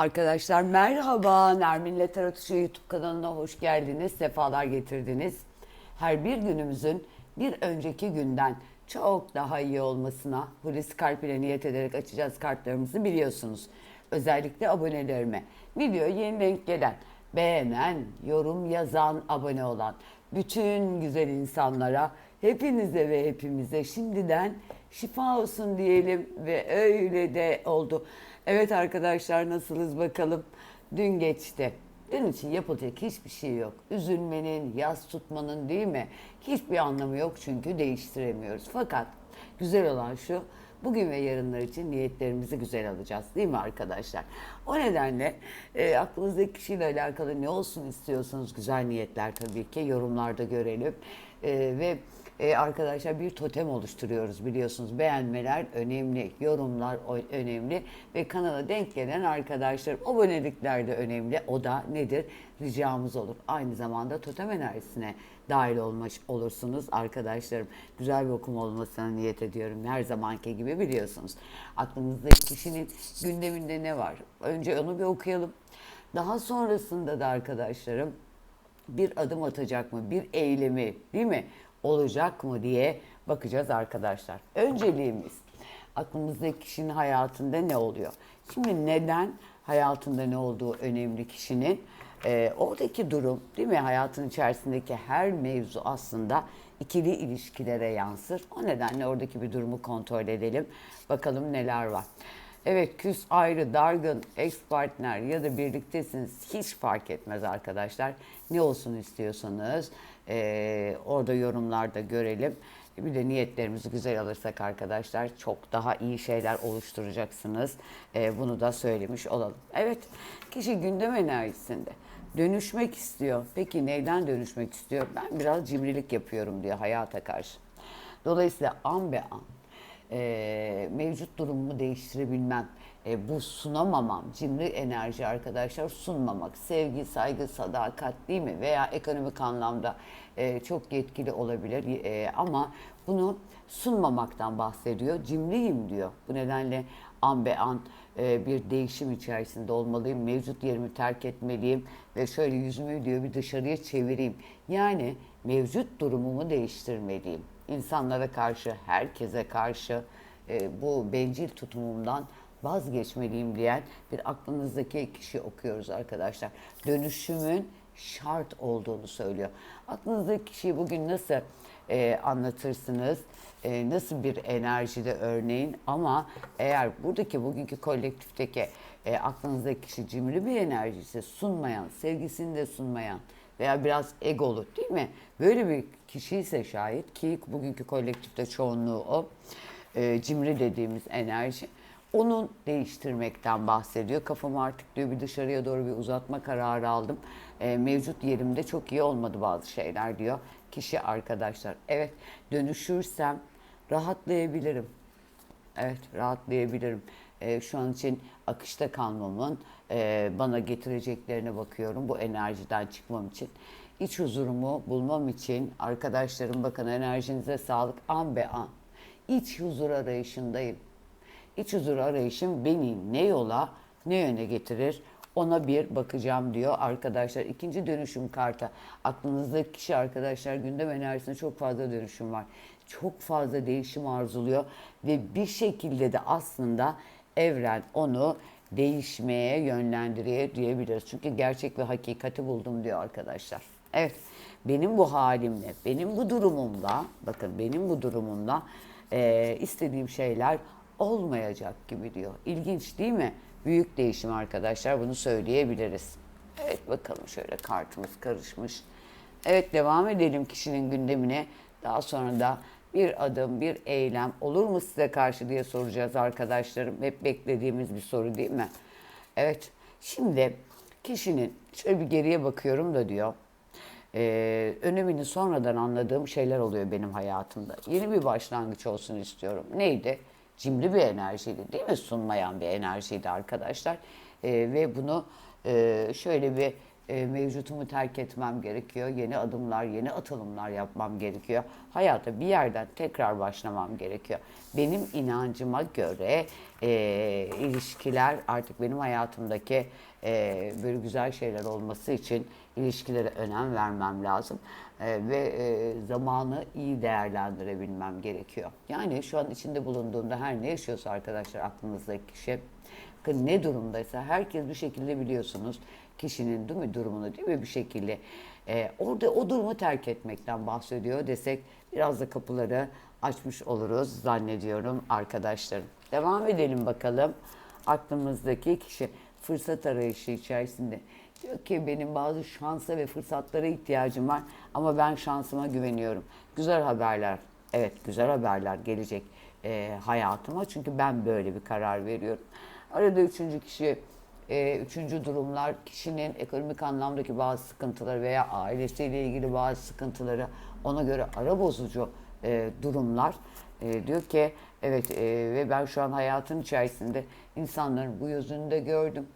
Arkadaşlar merhaba. Nermin'le Tarot Işığı YouTube kanalına hoş geldiniz. Sefalar getirdiniz. Her bir günümüzün bir önceki günden çok daha iyi olmasına Hulusi Kalp ile niyet ederek açacağız kartlarımızı biliyorsunuz. Özellikle abonelerime. Video yeni denk gelen, beğenen, yorum yazan, abone olan bütün güzel insanlara, hepinize ve hepimize şimdiden şifa olsun diyelim ve öyle de oldu. Evet arkadaşlar nasılız bakalım. Dün geçti. Dün için yapılacak hiçbir şey yok. Üzülmenin, yas tutmanın değil mi? Hiçbir anlamı yok çünkü değiştiremiyoruz. Fakat güzel olan şu, bugün ve yarınlar için niyetlerimizi güzel alacağız değil mi arkadaşlar? O nedenle e, aklınızdaki kişiyle alakalı ne olsun istiyorsanız güzel niyetler tabii ki yorumlarda görelim. E, ve e, arkadaşlar bir totem oluşturuyoruz biliyorsunuz. Beğenmeler önemli, yorumlar önemli ve kanala denk gelen arkadaşlar abonelikler de önemli. O da nedir? Ricamız olur. Aynı zamanda totem enerjisine dahil olmuş olursunuz arkadaşlarım. Güzel bir okum olmasına niyet ediyorum. Her zamanki gibi biliyorsunuz. Aklınızdaki kişinin gündeminde ne var? Önce onu bir okuyalım. Daha sonrasında da arkadaşlarım bir adım atacak mı, bir eylemi değil mi olacak mı diye bakacağız arkadaşlar. Önceliğimiz aklımızdaki kişinin hayatında ne oluyor? Şimdi neden hayatında ne olduğu önemli kişinin Ee, oradaki durum değil mi hayatın içerisindeki her mevzu aslında ikili ilişkilere yansır. O nedenle oradaki bir durumu kontrol edelim. Bakalım neler var. Evet küs ayrı, dargın, ex partner ya da birliktesiniz hiç fark etmez arkadaşlar. Ne olsun istiyorsanız eee, orada yorumlarda görelim. Bir de niyetlerimizi güzel alırsak arkadaşlar çok daha iyi şeyler oluşturacaksınız. Eee, bunu da söylemiş olalım. Evet kişi gündem enerjisinde dönüşmek istiyor. Peki neyden dönüşmek istiyor? Ben biraz cimrilik yapıyorum diyor hayata karşı. Dolayısıyla an be an e, mevcut durumumu değiştirebilmem, e, bu sunamamam, cimri enerji arkadaşlar sunmamak, sevgi, saygı, sadakat değil mi? Veya ekonomik anlamda e, çok yetkili olabilir e, ama bunu sunmamaktan bahsediyor. Cimriyim diyor. Bu nedenle an be an e, bir değişim içerisinde olmalıyım. Mevcut yerimi terk etmeliyim ve şöyle yüzümü diyor bir dışarıya çevireyim. Yani mevcut durumumu değiştirmeliyim insanlara karşı, herkese karşı e, bu bencil tutumumdan vazgeçmeliyim diyen bir aklınızdaki kişi okuyoruz arkadaşlar. Dönüşümün şart olduğunu söylüyor. Aklınızdaki kişiyi bugün nasıl e, anlatırsınız? E, nasıl bir enerjide örneğin ama eğer buradaki bugünkü kolektifteki e, aklınızdaki kişi cimri bir enerji ise sunmayan, sevgisini de sunmayan, veya biraz egolu değil mi? Böyle bir kişi ise şayet ki bugünkü kolektifte çoğunluğu o e, cimri dediğimiz enerji onun değiştirmekten bahsediyor. Kafamı artık diyor bir dışarıya doğru bir uzatma kararı aldım. E, mevcut yerimde çok iyi olmadı bazı şeyler diyor kişi arkadaşlar. Evet dönüşürsem rahatlayabilirim. Evet rahatlayabilirim. Ee, şu an için akışta kalmamın e, bana getireceklerine bakıyorum bu enerjiden çıkmam için. İç huzurumu bulmam için arkadaşlarım bakın enerjinize sağlık an be an. İç huzur arayışındayım. İç huzur arayışım beni ne yola ne yöne getirir ona bir bakacağım diyor arkadaşlar. İkinci dönüşüm kartı. Aklınızdaki kişi arkadaşlar gündem enerjisinde çok fazla dönüşüm var. Çok fazla değişim arzuluyor ve bir şekilde de aslında evren onu değişmeye yönlendiriyor diyebiliriz. Çünkü gerçek ve hakikati buldum diyor arkadaşlar. Evet benim bu halimle, benim bu durumumla, bakın benim bu durumumla eee, istediğim şeyler olmayacak gibi diyor. İlginç değil mi? Büyük değişim arkadaşlar bunu söyleyebiliriz. Evet bakalım şöyle kartımız karışmış. Evet devam edelim kişinin gündemine. Daha sonra da bir adım, bir eylem olur mu size karşı diye soracağız arkadaşlarım. Hep beklediğimiz bir soru değil mi? Evet. Şimdi kişinin şöyle bir geriye bakıyorum da diyor. Ee, önemini sonradan anladığım şeyler oluyor benim hayatımda. Yeni bir başlangıç olsun istiyorum. Neydi? Cimri bir enerjiydi değil mi? Sunmayan bir enerjiydi arkadaşlar. Ee, ve bunu e, şöyle bir e, mevcutumu terk etmem gerekiyor. Yeni adımlar, yeni atılımlar yapmam gerekiyor. Hayata bir yerden tekrar başlamam gerekiyor. Benim inancıma göre e, ilişkiler artık benim hayatımdaki e, böyle güzel şeyler olması için ilişkilere önem vermem lazım. E, ve e, zamanı iyi değerlendirebilmem gerekiyor. Yani şu an içinde bulunduğumda her ne yaşıyorsa arkadaşlar aklınızdaki kişi ne durumdaysa herkes bir şekilde biliyorsunuz kişinin değil mi durumunu değil mi bir şekilde e, orada o durumu terk etmekten bahsediyor desek biraz da kapıları açmış oluruz zannediyorum arkadaşlarım. Devam edelim bakalım aklımızdaki kişi fırsat arayışı içerisinde diyor ki benim bazı şansa ve fırsatlara ihtiyacım var ama ben şansıma güveniyorum. Güzel haberler evet güzel haberler gelecek e, hayatıma çünkü ben böyle bir karar veriyorum. Arada üçüncü kişi, e, üçüncü durumlar kişinin ekonomik anlamdaki bazı sıkıntıları veya ailesiyle ilgili bazı sıkıntıları ona göre ara bozucu e, durumlar. E, diyor ki evet e, ve ben şu an hayatın içerisinde insanların bu yüzünü de gördüm.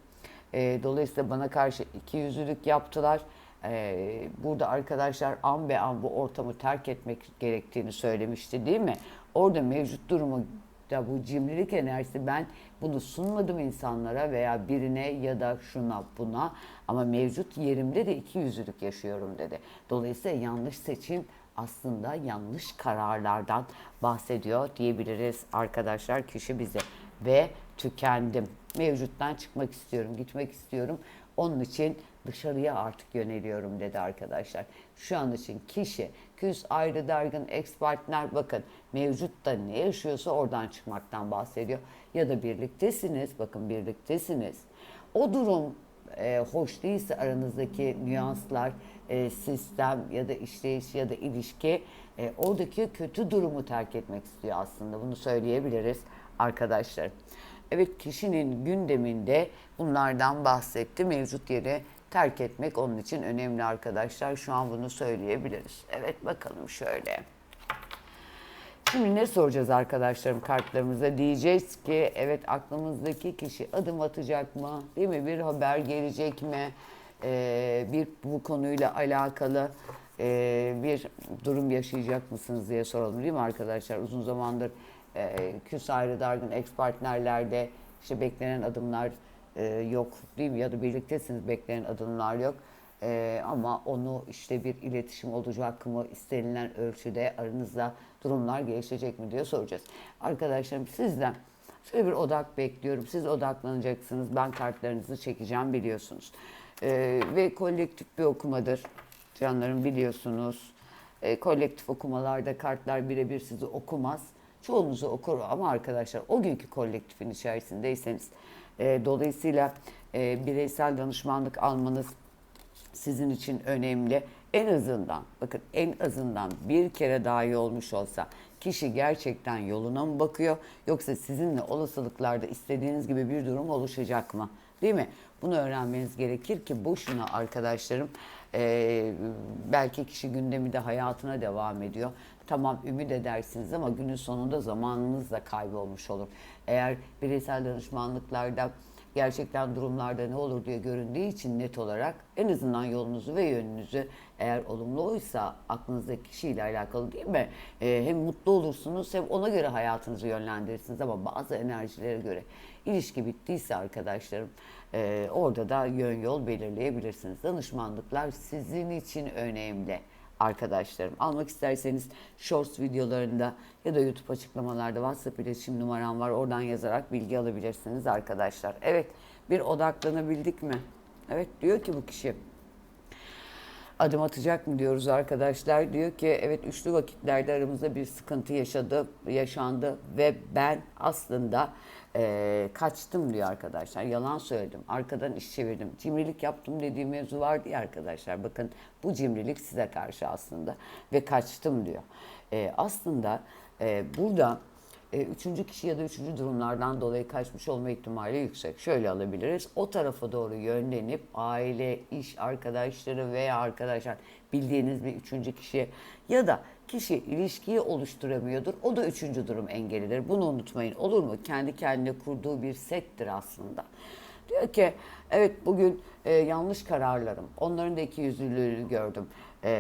E, dolayısıyla bana karşı iki yüzlülük yaptılar. E, burada arkadaşlar an be an bu ortamı terk etmek gerektiğini söylemişti değil mi? Orada mevcut durumu da bu cimrilik enerjisi ben bunu sunmadım insanlara veya birine ya da şuna buna ama mevcut yerimde de iki yüzlülük yaşıyorum dedi. Dolayısıyla yanlış seçim aslında yanlış kararlardan bahsediyor diyebiliriz arkadaşlar kişi bize ve tükendim. Mevcuttan çıkmak istiyorum, gitmek istiyorum. Onun için dışarıya artık yöneliyorum dedi arkadaşlar. Şu an için kişi küs, ayrı, dargın, ex partner bakın mevcutta ne yaşıyorsa oradan çıkmaktan bahsediyor. Ya da birliktesiniz, bakın birliktesiniz. O durum e, hoş değilse aranızdaki nüanslar, e, sistem ya da işleyiş ya da ilişki e, oradaki kötü durumu terk etmek istiyor aslında. Bunu söyleyebiliriz arkadaşlar. Evet kişinin gündeminde bunlardan bahsetti. Mevcut yeri terk etmek onun için önemli arkadaşlar. Şu an bunu söyleyebiliriz. Evet bakalım şöyle. Şimdi ne soracağız arkadaşlarım kartlarımıza? Diyeceğiz ki evet aklımızdaki kişi adım atacak mı? Değil mi? Bir haber gelecek mi? Ee, bir bu konuyla alakalı e, bir durum yaşayacak mısınız diye soralım değil mi arkadaşlar? Uzun zamandır e, küs ayrı dargın ex partnerlerde işte beklenen adımlar e, yok değil mi? Ya da birliktesiniz beklenen adımlar yok. E, ama onu işte bir iletişim olacak mı? istenilen ölçüde aranızda durumlar gelişecek mi diye soracağız. Arkadaşlarım sizden şöyle bir odak bekliyorum. Siz odaklanacaksınız. Ben kartlarınızı çekeceğim biliyorsunuz. E, ve kolektif bir okumadır. Canlarım biliyorsunuz. E, kolektif okumalarda kartlar birebir sizi okumaz. Çoğunuzu okur ama arkadaşlar o günkü kolektifin içerisindeyseniz e, dolayısıyla e, bireysel danışmanlık almanız sizin için önemli. En azından bakın en azından bir kere dahi olmuş olsa kişi gerçekten yoluna mı bakıyor yoksa sizinle olasılıklarda istediğiniz gibi bir durum oluşacak mı? Değil mi? Bunu öğrenmeniz gerekir ki boşuna arkadaşlarım e, belki kişi gündemi de hayatına devam ediyor. Tamam ümit edersiniz ama günün sonunda zamanınız da kaybolmuş olur. Eğer bireysel danışmanlıklarda gerçekten durumlarda ne olur diye göründüğü için net olarak en azından yolunuzu ve yönünüzü eğer olumluysa aklınızdaki kişiyle alakalı değil mi? Ee, hem mutlu olursunuz hem ona göre hayatınızı yönlendirirsiniz ama bazı enerjilere göre ilişki bittiyse arkadaşlarım e, orada da yön yol belirleyebilirsiniz. Danışmanlıklar sizin için önemli arkadaşlarım. Almak isterseniz shorts videolarında ya da YouTube açıklamalarda WhatsApp iletişim numaram var. Oradan yazarak bilgi alabilirsiniz arkadaşlar. Evet bir odaklanabildik mi? Evet diyor ki bu kişi adım atacak mı diyoruz arkadaşlar. Diyor ki evet üçlü vakitlerde aramızda bir sıkıntı yaşadı, yaşandı ve ben aslında e, kaçtım diyor arkadaşlar. Yalan söyledim. Arkadan iş çevirdim. Cimrilik yaptım dediğim mevzu vardı ya arkadaşlar. Bakın bu cimrilik size karşı aslında ve kaçtım diyor. E, aslında e, burada üçüncü kişi ya da üçüncü durumlardan dolayı kaçmış olma ihtimali yüksek. Şöyle alabiliriz. O tarafa doğru yönlenip aile, iş arkadaşları veya arkadaşlar bildiğiniz bir üçüncü kişi ya da kişi ilişkiyi oluşturamıyordur. O da üçüncü durum engelidir. Bunu unutmayın. Olur mu? Kendi kendine kurduğu bir settir aslında. Diyor ki evet bugün e, yanlış kararlarım. Onların da iki yüzlülüğünü gördüm. E,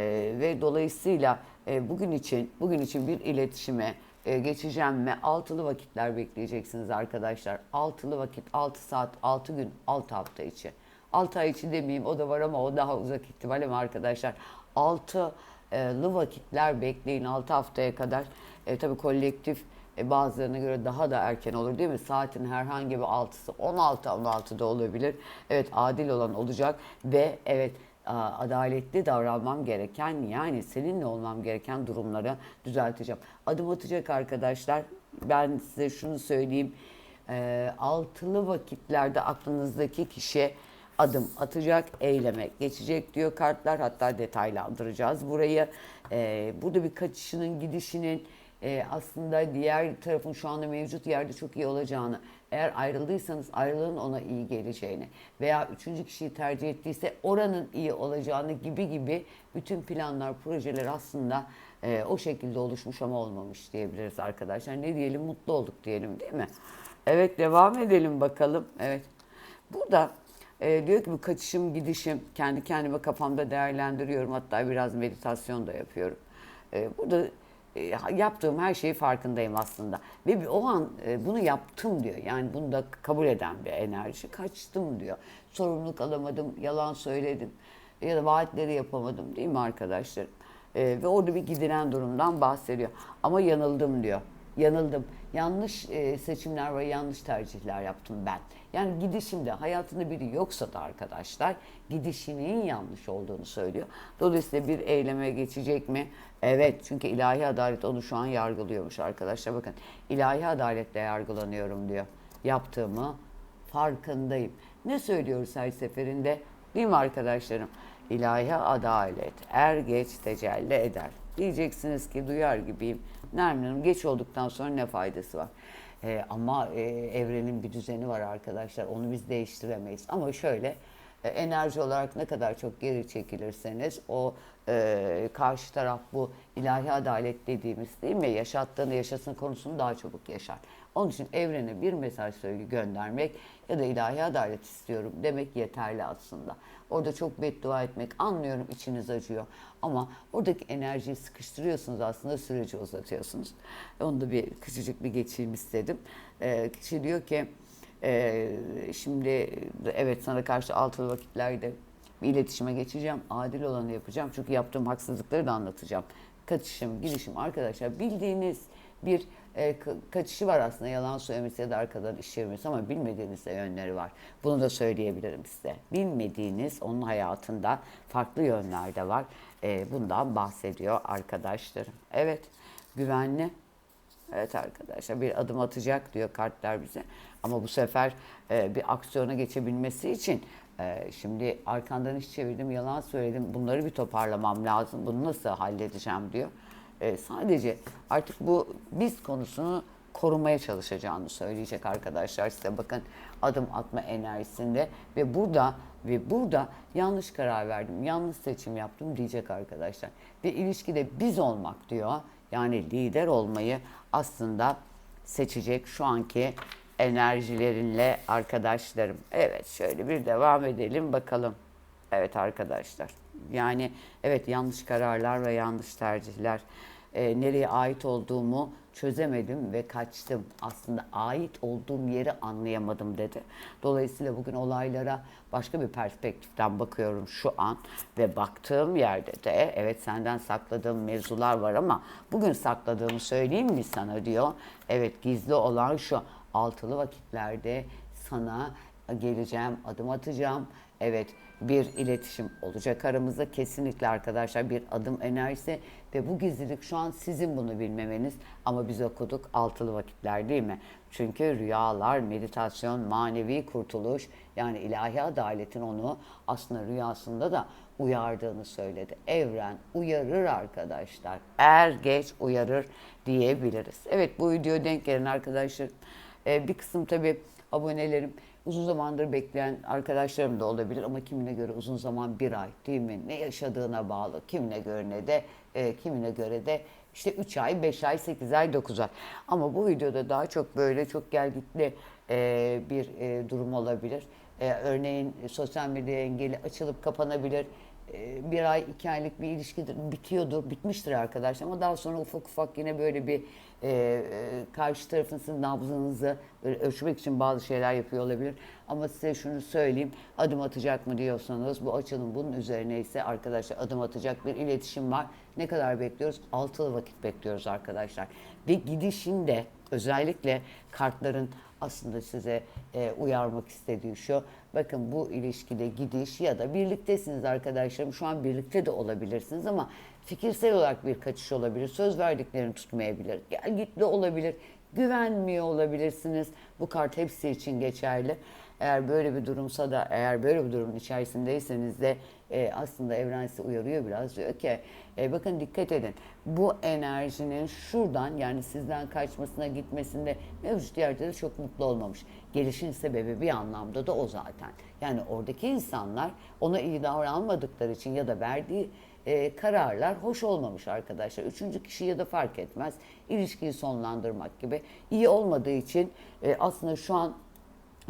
ve dolayısıyla e, bugün için bugün için bir iletişime e, geçeceğim ve altılı vakitler bekleyeceksiniz arkadaşlar. Altılı vakit, 6 saat, 6 gün, 6 hafta içi. 6 ay içi demeyeyim o da var ama o daha uzak ihtimal ama arkadaşlar 6'lı vakitler bekleyin 6 haftaya kadar. E, tabii kolektif e, bazılarına göre daha da erken olur değil mi? Saatin herhangi bir altısı 16 16'da olabilir. Evet adil olan olacak ve evet adaletli davranmam gereken yani seninle olmam gereken durumları düzelteceğim. Adım atacak arkadaşlar. Ben size şunu söyleyeyim. E, altılı vakitlerde aklınızdaki kişi adım atacak, eyleme geçecek diyor kartlar. Hatta detaylandıracağız burayı. E, burada bir kaçışının, gidişinin e, aslında diğer tarafın şu anda mevcut yerde çok iyi olacağını, eğer ayrıldıysanız ayrılığın ona iyi geleceğini veya üçüncü kişiyi tercih ettiyse oranın iyi olacağını gibi gibi bütün planlar, projeler aslında e, o şekilde oluşmuş ama olmamış diyebiliriz arkadaşlar. Ne diyelim? Mutlu olduk diyelim değil mi? Evet devam edelim bakalım. Evet. Burada e, diyor ki bu kaçışım gidişim kendi kendime kafamda değerlendiriyorum. Hatta biraz meditasyon da yapıyorum. E, burada yaptığım her şeyi farkındayım aslında. Ve o an e, bunu yaptım diyor. Yani bunu da kabul eden bir enerji. Kaçtım diyor. Sorumluluk alamadım, yalan söyledim ya da vaatleri yapamadım değil mi arkadaşlar? E, ve orada bir gidilen durumdan bahsediyor. Ama yanıldım diyor. Yanıldım. Yanlış e, seçimler ve yanlış tercihler yaptım ben. Yani gidişimde hayatında biri yoksa da arkadaşlar gidişinin yanlış olduğunu söylüyor. Dolayısıyla bir eyleme geçecek mi? Evet çünkü ilahi adalet onu şu an yargılıyormuş arkadaşlar. Bakın ilahi adaletle yargılanıyorum diyor. Yaptığımı farkındayım. Ne söylüyoruz her seferinde? Değil mi arkadaşlarım? İlahi adalet er geç tecelli eder. Diyeceksiniz ki duyar gibiyim. Nermin Hanım geç olduktan sonra ne faydası var? Ee, ama e, evrenin bir düzeni var arkadaşlar. Onu biz değiştiremeyiz. Ama şöyle e, enerji olarak ne kadar çok geri çekilirseniz o e, karşı taraf bu ilahi adalet dediğimiz değil mi? Yaşattığını yaşasın konusunu daha çabuk yaşar. Onun için evrene bir mesaj söylü göndermek ya da ilahi adalet istiyorum demek yeterli aslında. Orada çok beddua etmek anlıyorum içiniz acıyor ama oradaki enerjiyi sıkıştırıyorsunuz aslında süreci uzatıyorsunuz. Onu da bir küçücük bir geçeyim istedim. Ee, kişi diyor ki e, şimdi evet sana karşı altılı vakitlerde bir iletişime geçeceğim. Adil olanı yapacağım. Çünkü yaptığım haksızlıkları da anlatacağım. Kaçışım, gidişim arkadaşlar bildiğiniz bir e, ka- kaçışı var aslında yalan söylemesi ya da arkadan iş çevirmesi ama bilmediğiniz de yönleri var. Bunu da söyleyebilirim size. Bilmediğiniz onun hayatında farklı yönler de var. E, bundan bahsediyor arkadaşlarım. Evet güvenli. Evet arkadaşlar bir adım atacak diyor kartlar bize. Ama bu sefer e, bir aksiyona geçebilmesi için e, şimdi arkandan iş çevirdim, yalan söyledim. Bunları bir toparlamam lazım. Bunu nasıl halledeceğim diyor. E, sadece artık bu biz konusunu korumaya çalışacağını söyleyecek arkadaşlar size bakın adım atma enerjisinde ve burada ve burada yanlış karar verdim, yanlış seçim yaptım diyecek arkadaşlar. Ve ilişkide biz olmak diyor. Yani lider olmayı aslında seçecek şu anki enerjilerinle arkadaşlarım. Evet şöyle bir devam edelim bakalım. Evet arkadaşlar. Yani evet yanlış kararlar ve yanlış tercihler. Ee, nereye ait olduğumu çözemedim ve kaçtım. Aslında ait olduğum yeri anlayamadım dedi. Dolayısıyla bugün olaylara başka bir perspektiften bakıyorum şu an ve baktığım yerde de evet senden sakladığım mevzular var ama bugün sakladığımı söyleyeyim mi sana diyor. Evet gizli olan şu altılı vakitlerde sana geleceğim, adım atacağım. Evet bir iletişim olacak aramızda kesinlikle arkadaşlar bir adım enerjisi ve bu gizlilik şu an sizin bunu bilmemeniz ama biz okuduk altılı vakitler değil mi? Çünkü rüyalar, meditasyon, manevi kurtuluş yani ilahi adaletin onu aslında rüyasında da uyardığını söyledi. Evren uyarır arkadaşlar. Er geç uyarır diyebiliriz. Evet bu videoya denk gelen arkadaşlar ee, bir kısım tabii abonelerim uzun zamandır bekleyen arkadaşlarım da olabilir ama kimine göre uzun zaman bir ay değil mi? Ne yaşadığına bağlı. Kimine göre ne de e, kimine göre de işte 3 ay, 5 ay, 8 ay, 9 ay. Ama bu videoda daha çok böyle çok gelgitli e, bir e, durum olabilir. E, örneğin sosyal medya engeli açılıp kapanabilir. E, bir ay, iki aylık bir ilişkidir, bitiyordur, bitmiştir arkadaşlar. Ama daha sonra ufak ufak yine böyle bir e, e, karşı tarafın sizin nabzınızı ölçmek için bazı şeyler yapıyor olabilir. Ama size şunu söyleyeyim, adım atacak mı diyorsanız bu açılım bunun üzerine ise arkadaşlar adım atacak bir iletişim var. Ne kadar bekliyoruz? Altılı vakit bekliyoruz arkadaşlar. Ve gidişinde özellikle kartların aslında size e, uyarmak istediği şu. Bakın bu ilişkide gidiş ya da birliktesiniz arkadaşlarım. Şu an birlikte de olabilirsiniz ama fikirsel olarak bir kaçış olabilir. Söz verdiklerini tutmayabilir. Gel gitli olabilir. Güvenmiyor olabilirsiniz. Bu kart hepsi için geçerli. Eğer böyle bir durumsa da eğer böyle bir durumun içerisindeyseniz de e, aslında evren size uyarıyor biraz diyor ki e, bakın dikkat edin bu enerjinin şuradan yani sizden kaçmasına gitmesinde mevcut yerde de çok mutlu olmamış. Gelişin sebebi bir anlamda da o zaten. Yani oradaki insanlar ona iyi davranmadıkları için ya da verdiği e, kararlar hoş olmamış arkadaşlar. Üçüncü kişi ya da fark etmez ilişkiyi sonlandırmak gibi iyi olmadığı için e, aslında şu an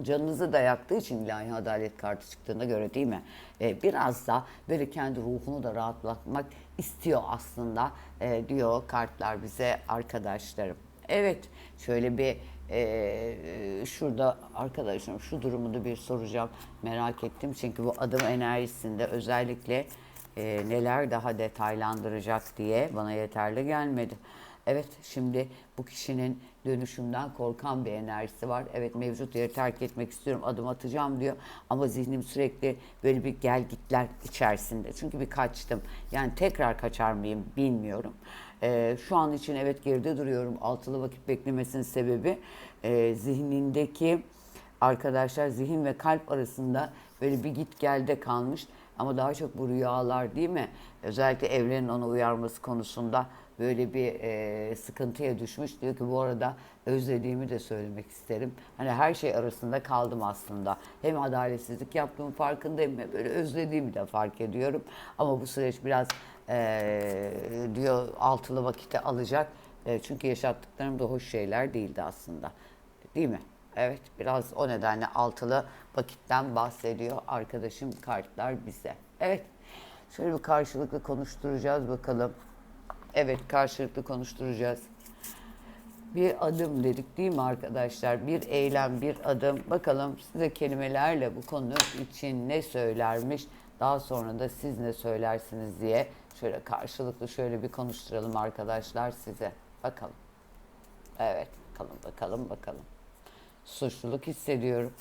canınızı da yaktığı için ilahi adalet kartı çıktığına göre değil mi? Ee, biraz da böyle kendi ruhunu da rahatlatmak istiyor aslında e, diyor kartlar bize arkadaşlarım. Evet şöyle bir e, şurada arkadaşım şu durumu da bir soracağım merak ettim. Çünkü bu adım enerjisinde özellikle e, neler daha detaylandıracak diye bana yeterli gelmedi. Evet şimdi bu kişinin dönüşümden korkan bir enerjisi var. Evet mevcut yeri terk etmek istiyorum adım atacağım diyor. Ama zihnim sürekli böyle bir gel gitler içerisinde. Çünkü bir kaçtım. Yani tekrar kaçar mıyım bilmiyorum. Ee, şu an için evet geride duruyorum. Altılı vakit beklemesinin sebebi e, zihnindeki arkadaşlar zihin ve kalp arasında böyle bir git gelde kalmış. Ama daha çok bu rüyalar değil mi? Özellikle evrenin onu uyarması konusunda böyle bir e, sıkıntıya düşmüş. Diyor ki bu arada özlediğimi de söylemek isterim. Hani her şey arasında kaldım aslında. Hem adaletsizlik yaptığım farkındayım hem böyle özlediğimi de fark ediyorum. Ama bu süreç biraz e, diyor altılı vakite alacak. E, çünkü yaşattıklarım da hoş şeyler değildi aslında. Değil mi? Evet biraz o nedenle altılı vakitten bahsediyor arkadaşım kartlar bize. Evet şöyle bir karşılıklı konuşturacağız bakalım. Evet karşılıklı konuşturacağız. Bir adım dedik değil mi arkadaşlar? Bir eylem, bir adım. Bakalım size kelimelerle bu konu için ne söylermiş. Daha sonra da siz ne söylersiniz diye şöyle karşılıklı şöyle bir konuşturalım arkadaşlar size. Bakalım. Evet bakalım bakalım bakalım. Suçluluk hissediyorum.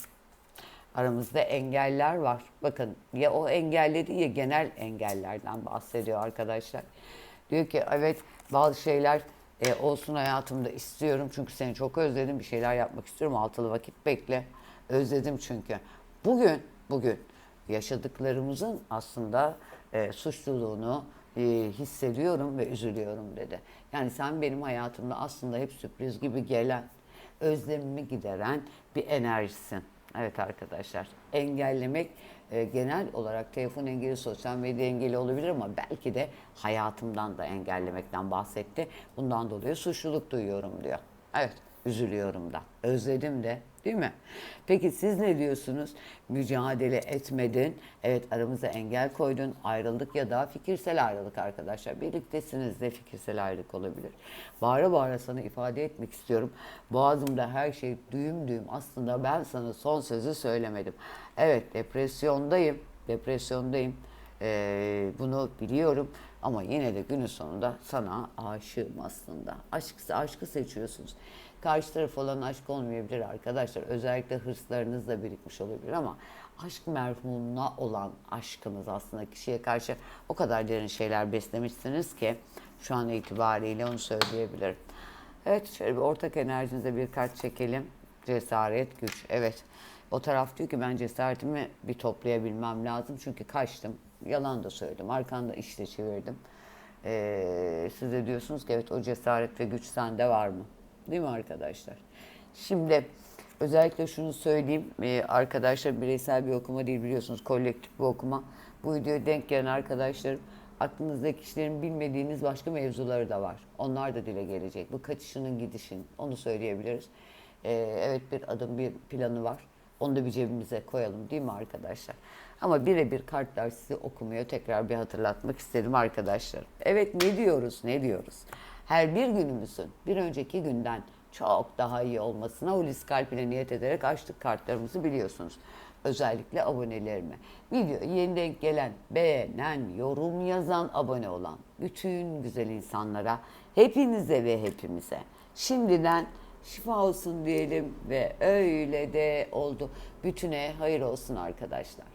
Aramızda engeller var. Bakın ya o engelleri ya genel engellerden bahsediyor arkadaşlar. Diyor ki evet bazı şeyler e, olsun hayatımda istiyorum. Çünkü seni çok özledim. Bir şeyler yapmak istiyorum. Altılı vakit bekle. Özledim çünkü. Bugün, bugün yaşadıklarımızın aslında e, suçluluğunu e, hissediyorum ve üzülüyorum dedi. Yani sen benim hayatımda aslında hep sürpriz gibi gelen, özlemimi gideren bir enerjisin. Evet arkadaşlar engellemek e, genel olarak telefon engeli, sosyal medya engeli olabilir ama belki de hayatımdan da engellemekten bahsetti. Bundan dolayı suçluluk duyuyorum diyor. Evet üzülüyorum da özledim de değil mi? Peki siz ne diyorsunuz? Mücadele etmedin. Evet aramıza engel koydun. Ayrıldık ya da fikirsel ayrılık arkadaşlar. Birliktesiniz de fikirsel ayrılık olabilir. Bağıra bağıra sana ifade etmek istiyorum. Boğazımda her şey düğüm düğüm. Aslında ben sana son sözü söylemedim. Evet depresyondayım. Depresyondayım. Ee, bunu biliyorum ama yine de günün sonunda sana aşığım aslında. Aşksa aşkı seçiyorsunuz. Karşı taraf olan aşk olmayabilir arkadaşlar. Özellikle hırslarınız da birikmiş olabilir ama aşk merhumuna olan aşkınız aslında kişiye karşı o kadar derin şeyler beslemişsiniz ki şu an itibariyle onu söyleyebilirim. Evet şöyle bir ortak enerjinize bir kart çekelim. Cesaret, güç. Evet. O taraf diyor ki ben cesaretimi bir toplayabilmem lazım. Çünkü kaçtım. Yalan da söyledim. Arkanda işte çevirdim. Ee, siz de diyorsunuz ki evet o cesaret ve güç sende var mı? Değil mi arkadaşlar? Şimdi özellikle şunu söyleyeyim. Ee, arkadaşlar bireysel bir okuma değil biliyorsunuz. Kolektif bir okuma. Bu videoya denk gelen arkadaşlarım aklınızdaki kişilerin bilmediğiniz başka mevzuları da var. Onlar da dile gelecek. Bu kaçışının gidişin onu söyleyebiliriz. Ee, evet bir adım bir planı var. Onu da bir cebimize koyalım değil mi arkadaşlar? Ama birebir kartlar sizi okumuyor. Tekrar bir hatırlatmak istedim arkadaşlar. Evet ne diyoruz ne diyoruz? Her bir günümüzün bir önceki günden çok daha iyi olmasına Hulusi Kalp'ine niyet ederek açtık kartlarımızı biliyorsunuz. Özellikle abonelerime. Video yeni denk gelen, beğenen, yorum yazan, abone olan bütün güzel insanlara, hepinize ve hepimize şimdiden şifa olsun diyelim ve öyle de oldu. Bütüne hayır olsun arkadaşlar.